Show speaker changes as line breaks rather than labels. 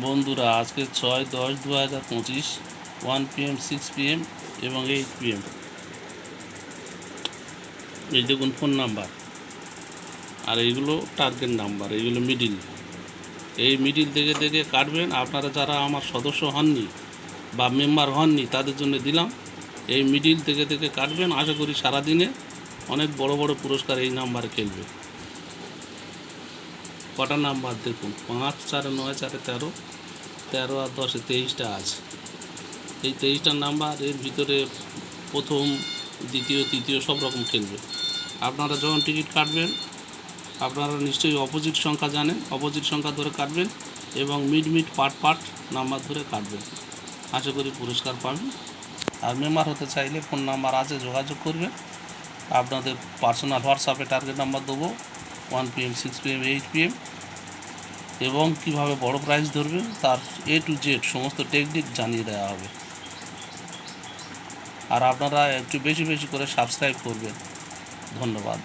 বন্ধুরা, আজকে ছয় দশ দু হাজার পঁচিশ ওয়ান পিএম সিক্স পিএম এবং এইট পিএম এই দেখুন ফোন নাম্বার আর এইগুলো টার্গেট নাম্বার এইগুলো মিডিল এই মিডিল থেকে থেকে কাটবেন। আপনারা যারা আমার সদস্য হননি বা মেম্বার হননি, তাদের জন্য দিলাম। এই মিডিল থেকে থেকে কাটবেন। আশা করি সারাদিনে অনেক বড় বড় পুরস্কার এই নাম্বার খেলবে। কটা নাম্বার দেখুন? পাঁচ, চারে নয়, চারে তেরো তেরো আর দশে তেইশটা আছে। এই তেইশটা নাম্বার, এর ভিতরে প্রথম, দ্বিতীয়, তৃতীয় সব রকম খেলবে। আপনারা যখন টিকিট কাটবেন, আপনারা নিশ্চয়ই অপোজিট সংখ্যা জানেন। অপোজিট সংখ্যা ধরে কাটবেন এবং mid mid part part number ধরে কাটবেন। আশা করি পুরস্কার পাবেন। আর মেম্বার হতে চাইলে ফোন নাম্বার আছে, যোগাযোগ করবেন। আপনাদের পার্সোনাল হোয়াটসঅ্যাপে টার্গেট নাম্বার দেবো। One PM six PM eight PM এবং কীভাবে বড় প্রাইজ ধরবেন তার এ টু জেড সমস্ত টেকনিক জানিয়ে দেওয়া হবে। আর আপনারা একটু বেশি বেশি করে সাবস্ক্রাইব করবেন। ধন্যবাদ।